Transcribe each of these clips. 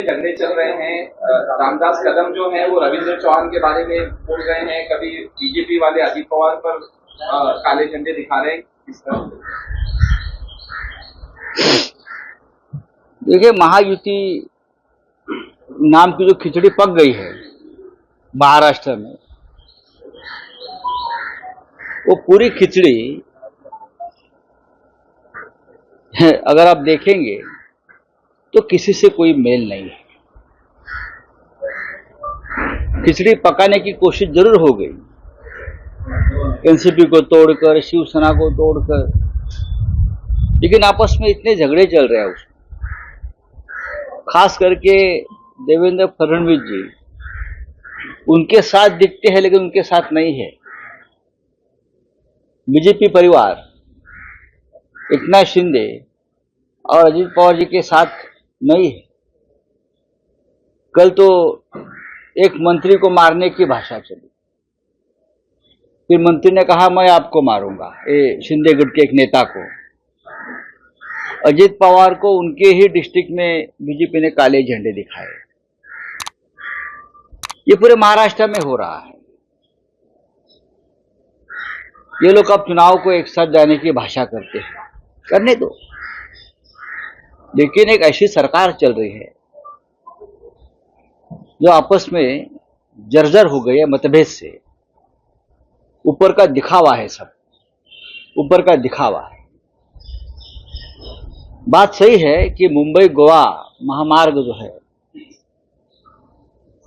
झगड़े चल रहे हैं। रामदास कदम जो है, वो रविंद्र चौहान के बारे में बोल रहे हैं। कभी बीजेपी वाले अजीत पवार पर काले झंडे दिखा रहे हैं। किस तरह? देखिए, महायुति नाम की जो खिचड़ी पक गई है महाराष्ट्र में, वो पूरी खिचड़ी अगर आप देखेंगे तो किसी से कोई मेल नहीं है। खिचड़ी पकाने की कोशिश ज़रूर हो गई। एनसीपी को तोड़कर, शिवसेना को तोड़कर, लेकिन आपस में इतने झगड़े चल रहे हैं उसमें। खास करके देवेंद्र फडणवीस जी, उनके साथ दिखते हैं लेकिन उनके साथ नहीं है। बीजेपी परिवार, एकनाथ शिंदे और अजीत पवार जी के साथ नहीं है। कल तो एक मंत्री को मारने की भाषा चली। फिर मंत्री ने कहा, मैं आपको मारूँगा। ये शिंदे गुट के एक नेता को। अजीत पवार को उनके ही डिस्ट्रिक्ट में बीजेपी ने काले झंडे दिखाए। ये पूरे महाराष्ट्र में हो रहा है। ये लोग अब चुनाव को एक साथ जाने की भाषा करते हैं। करने दो। लेकिन एक ऐसी सरकार चल रही है जो आपस में जर्जर हो गई है मतभेद से। ऊपर का दिखावा है सब। ऊपर का दिखावा है। बात सही है कि मुंबई गोवा महामार्ग जो है,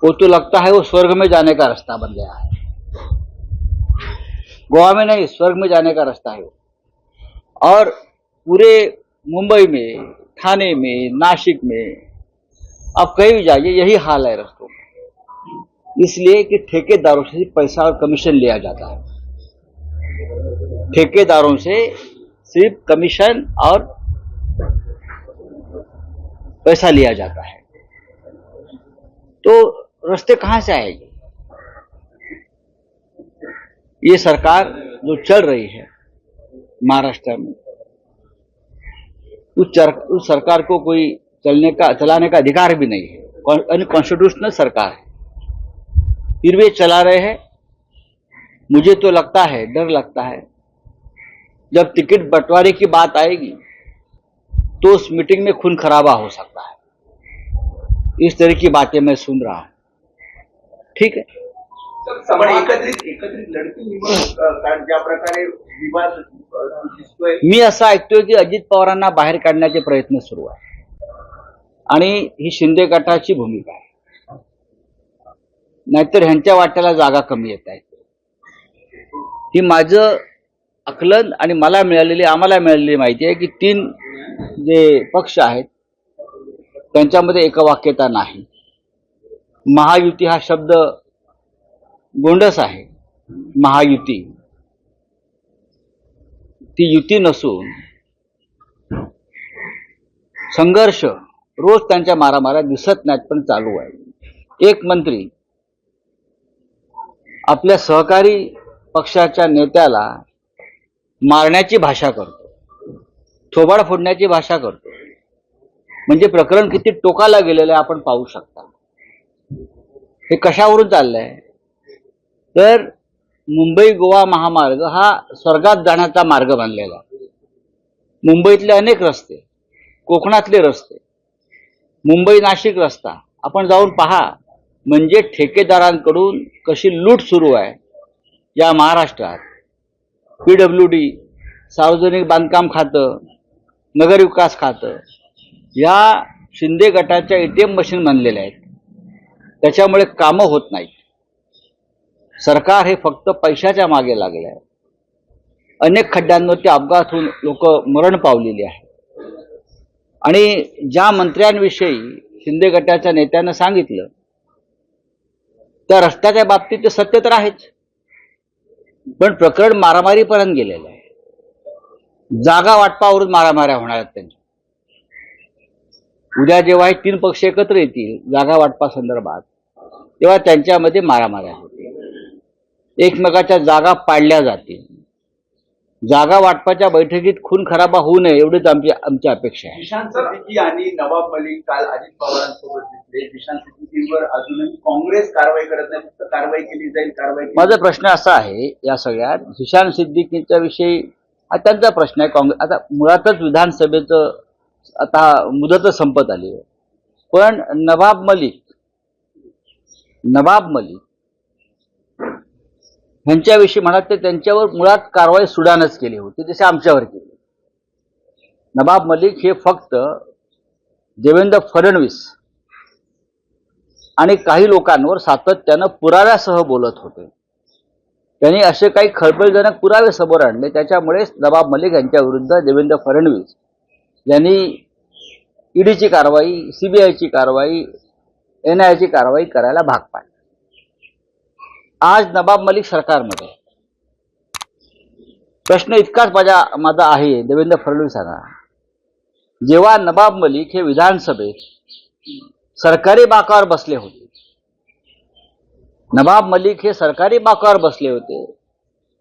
वो तो लगता है वो स्वर्ग में जाने का रास्ता बन गया है। गोवा में नहीं, स्वर्ग में जाने का रास्ता है वो। और पूरे मुंबई में ठाणे में नासिक में। आप कहीं भी जाइए, यही हाल है रस्तों में। इसलिए कि ठेकेदारों से पैसा और कमीशन लिया जाता है। ठेकेदारों से सिर्फ़ कमीशन और पैसा लिया जाता है। तो रास्ते कहाँ से आएगी? ये सरकार जो चल रही है महाराष्ट्र में उस, उस सरकार को कोई चलने का चलाने का अधिकार भी नहीं है। अनकॉन्स्टिट्यूशनल सरकार है। फिर वे चला रहे हैं। मुझे तो लगता है डर लगता है। जब टिकट बंटवारे की बात आएगी तो उस मीटिंग में खून खराबा हो सकता है। इस तरह की बातें मैं सुन रहा हूँ। ठीक है? पण एकत्रित एकत्रित लढती निवडणूक अ, का- ज्या प्रकारे विवाद अ, दिसतोय. मी असं ऐकतोय की अजित पवारांना बाहेर काढण्याचे प्रयत्न सुरू आहे. आणि ही शिंदे गटाची भूमिका आहे. नाहीतर ह्यांच्या वाट्याला जागा कमी येत आहेत ही माझं आकलन आणि मला मिळालेली आम्हाला मिळालेली माहिती आहे की तीन जे पक्ष आहेत त्यांच्यामध्ये एकवाक्यता नाही. महायुती हा शब्द गोंडस आहे महायुती. ती युती नसून संघर्ष रोज त्यांच्या मारामाऱ्या दिसत नाहीत पण चालू आहे. एक मंत्री आपल्या सहकारी पक्षाच्या नेत्याला मारण्याची भाषा करतो थोबाड फोडण्याची भाषा करतो. म्हणजे प्रकरण किती टोकाला गेलेलं आहे आपण पाहू शकता. हे कशावरून चाललंय? तर मुंबई गोवा महामार्ग हा स्वर्गात जाण्याचा मार्ग बनलेला. मुंबईतले अनेक रस्ते कोकणातले रस्ते मुंबई नाशिक रस्ता आपण जाऊन पहा म्हणजे ठेकेदारांकडून कशी लूट सुरू आहे या महाराष्ट्रात. पी डब्ल्यू डी सार्वजनिक बांधकाम खातं नगरविकास खातं या शिंदे गटाच्या ए टी एम मशीन बनलेल्या आहेत. त्याच्यामुळे कामं होत नाहीत. सरकार हे फक्त पैशाच्या मागे लागले आहे अनेक खड्ड्यांवरती अपघात होऊन लोक मरण पावलेली आहे आणि ज्या मंत्र्यांविषयी शिंदे गटाच्या नेत्यानं सांगितलं त्या रस्त्याच्या बाबतीत ते सत्य तर आहेच पण प्रकरण मारामारीपर्यंत गेलेलं आहे. जागा वाटपावरून मारामाऱ्या होणार आहेत त्यांच्या. उद्या जेव्हा हे तीन पक्ष एकत्र येतील जागा वाटपा संदर्भात तेव्हा त्यांच्यामध्ये मारामाऱ्या एकमेकाच्या जागा पाडल्या जातील. जागा वाटपाच्या बैठकीत खून खराबा होऊ नये एवढीच आमची आमची अपेक्षा आहे. निशांत सिद्दीकी आणि नवाब मलिक काल अजित पवारांसोबत दिसले. निशांत सिद्दीकीवर अजूनही काँग्रेस कारवाई करत नाही फक्त कारवाई केली जाईल कारवाई माझा प्रश्न असा आहे या सगळ्यात हिशान सिद्दीकीच्या विषयी हा त्यांचा प्रश्न आहे. काँग्रेस आता मुळातच विधानसभेचं आता मुदतच संपत आली आहे. पण नवाब मलिक नवाब मलिक ह्यांच्याविषयी म्हणा ते त्यांच्यावर मुळात कारवाई सुडानच केली होती जसे आमच्यावर केली नवाब मलिक हे फक्त देवेंद्र फडणवीस आणि काही लोकांवर सातत्यानं पुराव्यासह बोलत होते. त्यांनी असे काही खळबळजनक पुरावे समोर आणले त्याच्यामुळेच नवाब मलिक यांच्याविरुद्ध देवेंद्र फडणवीस यांनी ईडीची कारवाई सीबीआयची कारवाई एन आयची कारवाई करायला भाग पाडली. आज नवाब मलिक सरकारमध्ये. प्रश्न इतकाच माझा माझा आहे देवेंद्र फडणवीसांना. जेव्हा नवाब मलिक हे विधानसभेत सरकारी बाकावर बसले होते नवाब मलिक हे सरकारी बाकावर बसले होते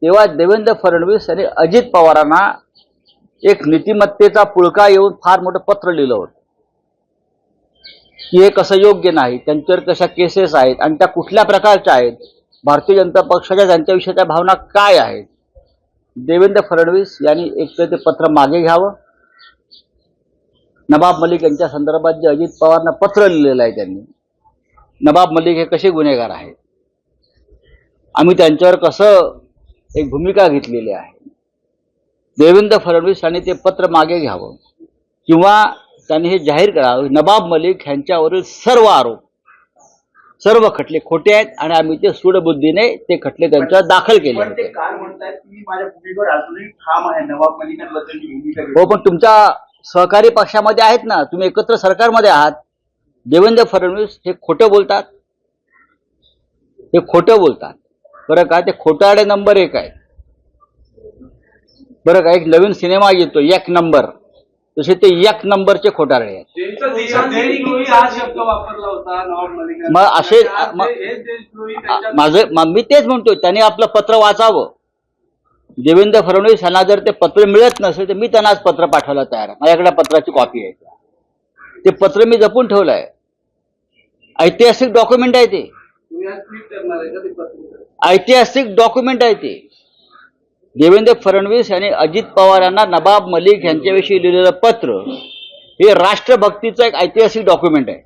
तेव्हा देवेंद्र फडणवीस यांनी अजित पवारांना एक नीतिमत्तेचा पुळका येऊन फार मोठं पत्र लिहिलं होतं. की हे कसं योग्य नाही त्यांच्यावर कशा केसेस आहेत आणि त्या कुठल्या प्रकारच्या आहेत भारतीय जनता पक्षाच्या त्यांच्याविषयीच्या भावना काय आहेत? देवेंद्र फडणवीस यांनी एक तर ते पत्र मागे घ्यावं. नवाब मलिक यांच्या संदर्भात जे अजित पवारनं पत्र लिहिलेलं आहे त्यांनी नवाब मलिक हे कसे गुन्हेगार आहेत? आम्ही त्यांच्यावर कसं एक भूमिका घेतलेली आहे? देवेंद्र फडणवीस यांनी ते पत्र मागे घ्यावं. किंवा त्यांनी हे जाहीर करावं. नवाब मलिक ह्यांच्यावरील सर्व आरोप सर्व खटले खोटे आहेत आणि आम्ही ते सूडबुद्धीने ते खटले त्यांच्यावर दाखल केले पण ते होते. काल म्हणतात की मी माझ्या भूमिकेवर अजूनही ठाम आहे. नवाब मलिकांबद्दल मी भूमिका घेतली. हो पण तुमच्या सहकारी पक्षामध्ये आहेत ना तुम्ही एकत्र सरकारमध्ये आहात. देवेंद्र फडणवीस हे खोटं बोलतात. हे खोटं बोलतात. बरं का? ते खोटाडे नंबर एक आहे. बरं का? एक नवीन सिनेमा येतो एक नंबर. तसे ते एक नंबरचे खोटारडे आहेत. मग असे माझं मग मी तेच म्हणतोय त्यांनी आपलं पत्र वाचावं. देवेंद्र फडणवीस यांना जर ते पत्र मिळत नसेल तर मी त्यांना आज पत्र पाठवायला तयार आहे. माझ्याकडे पत्राची कॉपी आहे. ते पत्र मी जपून ठेवलं आहे ऐतिहासिक डॉक्युमेंट आहे ते ऐतिहासिक डॉक्युमेंट आहे ते. देवेंद्र फडणवीस यांनी अजित पवार यांना नवाब मलिक यांच्याविषयी लिहिलेलं पत्र हे राष्ट्रभक्तीचं एक ऐतिहासिक डॉक्युमेंट आहे.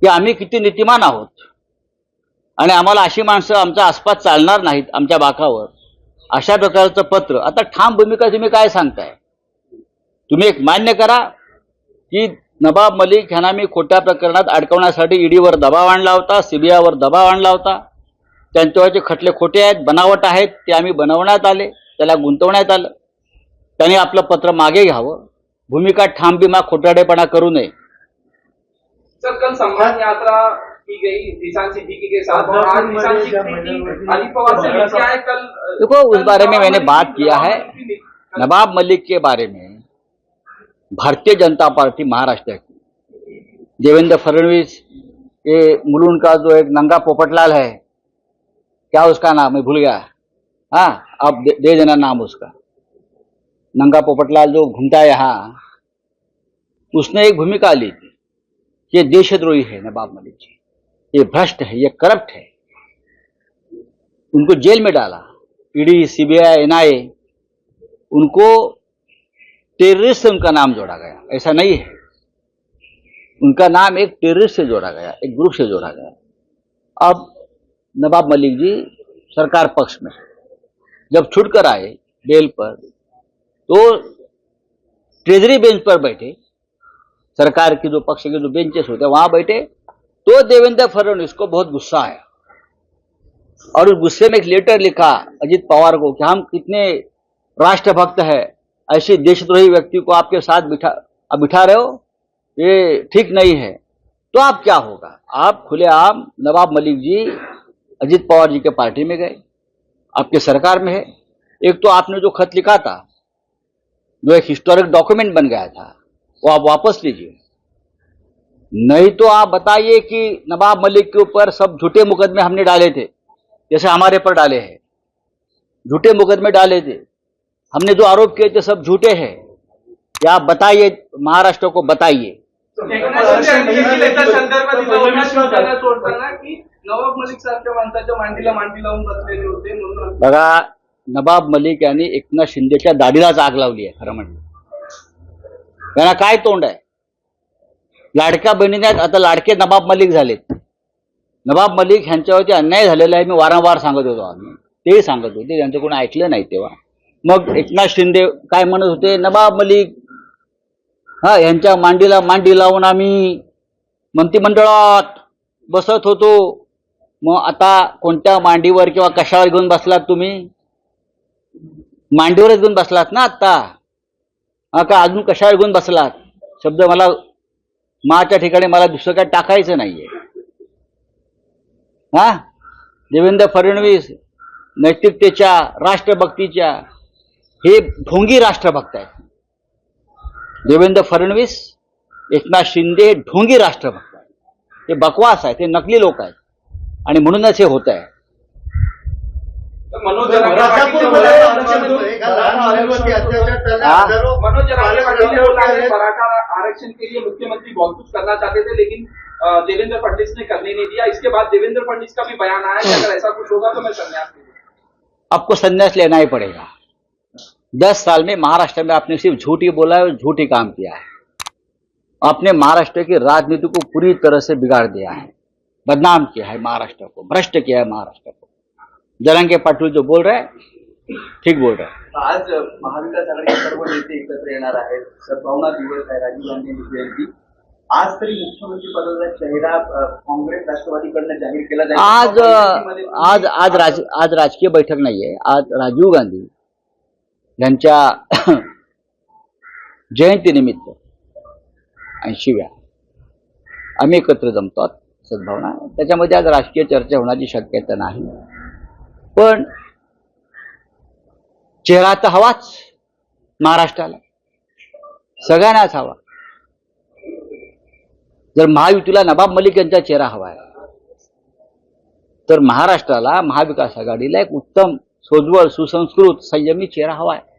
की आम्ही किती नीतिमान आहोत. आणि आम्हाला अशी माणसं आमच्या आसपास चालणार नाहीत आमच्या बाकावर. अशा प्रकारचं पत्र. आता ठाम भूमिका तुम्ही काय सांगताय? तुम्ही एक मान्य करा की नवाब मलिक ह्यांना मी खोट्या प्रकरणात अडकवण्यासाठी ईडीवर दबाव आणला होता सीबीआयवर दबाव आणला होता. त्यांच्यावरचे खटले खोटे आहेत बनावट आहेत ते आम्ही बनवण्यात आले त्याला गुंतवण्यात आलं. त्यांनी आपलं पत्र मागे घ्यावं. भूमिका ठाम बिमा खोटाडेपणा करू नये. सर कल सम्मान यात्रा की गई निशान सिद्दीकी के साथ और आज निशान सिद्दीकी अजित पवार से मिल के आए कल देखो, उस बारे में मैंने बात किया है। नवाब मलिक की- नवाब मलिक के बारे में भारतीय जनता पार्टी महाराष्ट्र की। देवेंद्र फडणवीस ये मुलुंड का जो एक नंगा पोपटलाल है क्या उसका नाम? मैं भूल गया। हाँ अब दे, देना नाम उसका। नंगा पोपटलाल जो घूमता है यहाँ उसने एक भूमिका ली थी ये देशद्रोही है नवाब मलिक जी। ये भ्रष्ट है ये करप्ट है। उनको जेल में डाला। ईडी सीबीआई एनआईए उनको टेररिस्ट से उनका नाम जोड़ा गया। ऐसा नहीं है। उनका नाम एक टेररिस्ट से जोड़ा गया एक ग्रुप से जोड़ा गया। अब नवाब मलिक जी सरकार पक्ष में जब छुटकर आए बेल पर तो ट्रेजरी बेंच पर बैठे, सरकार की जो पक्ष के जो बेंचेस होते वहाँ बैठे तो देवेंद्र फडणवीस को बहुत गुस्सा आया। और उस गुस्से में एक लेटर लिखा अजीत पवार को कि हम कितने राष्ट्रभक्त है, ऐसे देशद्रोही व्यक्ति को आपके साथ बिठा, आप बिठा रहे हो, ये ठीक नहीं है। तो आप क्या होगा? आप खुलेआम नवाब मलिक जी अजित पवार जी के पार्टी में गए, आपके सरकार में है। एक तो आपने जो खत लिखा था, जो एक हिस्टोरिक डॉक्यूमेंट बन गया था, वो आप वापस लीजिए। नहीं तो आप बताइए कि नवाब मलिक के ऊपर सब झूठे मुकदमे हमने डाले थे, जैसे हमारे पर डाले हैं। झूठे मुकदमे डाले थे। हमने जो आरोप किए थे, सब झूठे हैं। या आप बताइए, महाराष्ट्र को बताइए। एकनाथ शिंदे यांनी देखील याच्या संदर्भात दिला होता शिवसेना सोडताना की नवाब मलिक सारख्या माणसाच्या मांडीला मांडी लावून बसलेले होते म्हणून बघा नवाब मलिक यांनी एकनाथ शिंदेच्या दाढीलाच आग लावली आहे खरं म्हणलं. त्यांना काय तोंड आहे? लाडक्या बहिणीने आता लाडके नवाब मलिक झालेत. नवाब मलिक ह्यांच्यावरती अन्याय झालेला आहे मी वारंवार सांगत होतो आम्ही. तेही सांगत होते त्यांचं कोणी ऐकलं नाही तेव्हा. मग एकनाथ शिंदे काय म्हणत होते? नवाब मलिक हा यांच्या मांडीला मांडी लावून आम्ही मंत्रिमंडळात बसत होतो. मग आता कोणत्या मांडीवर किंवा कशावर घेऊन बसलात तुम्ही? मांडीवरच घेऊन बसलात ना आत्ता हा का अजून कशावर घेऊन बसलात? शब्द मला माच्या ठिकाणी मला दुसरं काय टाकायचं नाहीये. हा? देवेंद्र फडणवीस नैतिकतेच्या राष्ट्रभक्तीच्या हे ढोंगी राष्ट्रभक्त आहेत. देवेंद्र फडणवीस एकनाथ शिंदे ढोंगी राष्ट्रभक्त आहेत. ते बकवास आहेत ते नकली लोक आहेत. आणि म्हणूनच हे होत आहे आरक्षण के लिए मुख्यमंत्री बहुत कुछ करना चाहते थे लेकिन देवेंद्र फडणवीस ने करने नहीं दिया। इसके बाद देवेंद्र फडणवीस का भी बयान आया कि अगर ऐसा कुछ होगा तो मैं संन्यास लूंगा आपको संन्यास लेना ही पड़ेगा। दस साल में महाराष्ट्र में आपने सिर्फ़ झूठ ही बोला है और झूठ ही काम किया है। आपने महाराष्ट्र की राजनीति को पूरी तरह से बिगाड़ दिया है। बदनाम किया है महाराष्ट्र को भ्रष्ट किया है महाराष्ट्र को। जरंगे पाटिल जो बोल रहे हैं ठीक बोल रहे हैं। आज महाविकास आघाडी सर्व नेते एकत्र येणार आहेत सद्भावना दिवस आहे राजीव गांधी जयंती. आज तरी मुख्यमंत्री पदाचा चेहरा काँग्रेस राष्ट्रवादीकडनं जाहीर केला जाईल. आज आज आज राज आज राजकीय बैठक नाहीये. आज राजीव गांधी यांच्या जयंतीनिमित्त ऐंशीव्या आम्ही एकत्र जमतो सद्भावना. त्याच्यामध्ये आज राजकीय चर्चा होण्याची शक्यता नाही. पण चेहरा तर हवाच महाराष्ट्राला. सगळ्यांनाच हवा. जर महायुतीला नवाब मलिक यांचा चेहरा हवा आहे तर महाराष्ट्राला महाविकास आघाडीला एक उत्तम सोज्वळ सुसंस्कृत संयमी चेहरा हवा आहे